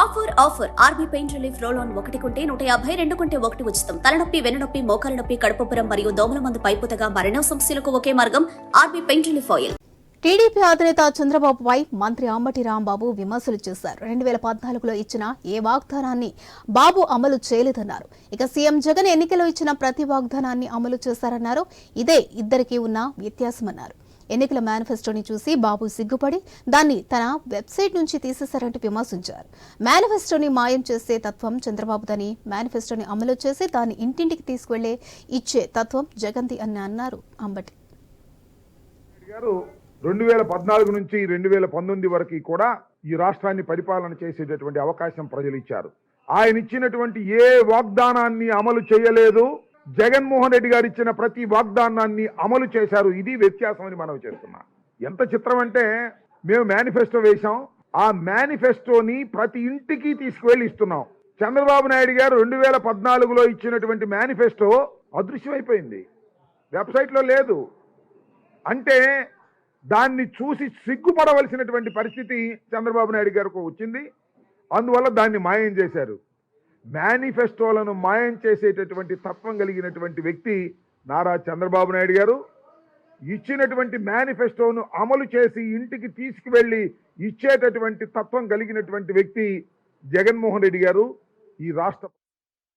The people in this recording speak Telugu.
Offer offer. RB pain relief roll on ఒకటి కొంటే నూట యాభై రెండు కొంటే ఒకటి ఉచితం. తలనొప్పి వెన్ననొప్పి మోకాల నొప్పి కడుపుపురం మరియు దోమల మందు పైపుతగా మరణ సమస్యలకు ఒకే మార్గం RB pain relief oil. TDP అధినేత చంద్రబాబుపై మంత్రి అంబటి రాంబాబు విమర్శలు చేశారు. రెండు వేల పద్నాలుగులో ఇచ్చిన ఏ వాగ్దానాన్ని బాబు అమలు చేయలేదన్నారు. ఇక సీఎం జగన్ ఎన్నికల్లో ఇచ్చిన ప్రతి వాగ్దానాన్ని అమలు చేశారన్నారు. ఇదే ఇద్దరికీ ఉన్న వ్యత్యాసమన్నారు. ఎన్నికల మేనిఫెస్టోని చూసి బాబు సిగ్గుపడి దాన్ని తన వెబ్సైట్ నుంచి తీసేశారంటూ విమర్శించారు. మేనిఫెస్టోని మాయం చేసే తత్వం చంద్రబాబుదని మేనిఫెస్టోని అమలు చేసి దాన్ని ఇంటింటికి తీసుకువెళ్ళే ఇచ్చే తత్వం జగన్ది అని అన్నారు అంబటి. గారు రెండు వేల పద్నాలుగు నుంచి రెండు వేల పంతొమ్మిది వరకు కూడా ఈ రాష్ట్రాన్ని పరిపాలన చేసేటటువంటి అవకాశం ప్రజలు ఇచ్చారు. ఆయన ఇచ్చినటువంటి ఏ వాగ్దానాన్ని అమలు చేయలేదు. జగన్మోహన్ రెడ్డి గారు ఇచ్చిన ప్రతి వాగ్దానాన్ని అమలు చేశారు. ఇది వ్యత్యాసం అని మనం చేస్తున్నాం. ఎంత చిత్రం అంటే మేము మేనిఫెస్టో వేశాం. ఆ మేనిఫెస్టోని ప్రతి ఇంటికి తీసుకువెళ్ళి ఇస్తున్నాం. చంద్రబాబు నాయుడు గారు రెండు వేల పద్నాలుగులో ఇచ్చినటువంటి మేనిఫెస్టో అదృశ్యమైపోయింది. వెబ్సైట్లో లేదు. అంటే దాన్ని చూసి సిగ్గుపడవలసినటువంటి పరిస్థితి చంద్రబాబు నాయుడు గారికి వచ్చింది. అందువల్ల దాన్ని మాయం చేశారు. మేనిఫెస్టోలను మాయం చేసేటటువంటి తత్వం కలిగినటువంటి వ్యక్తి నారా చంద్రబాబు నాయుడు గారు. ఇచ్చినటువంటి మేనిఫెస్టోను అమలు చేసి ఇంటికి తీసుకువెళ్ళి ఇచ్చేటటువంటి తత్వం కలిగినటువంటి వ్యక్తి జగన్మోహన్ రెడ్డి గారు. ఈ రాష్ట్ర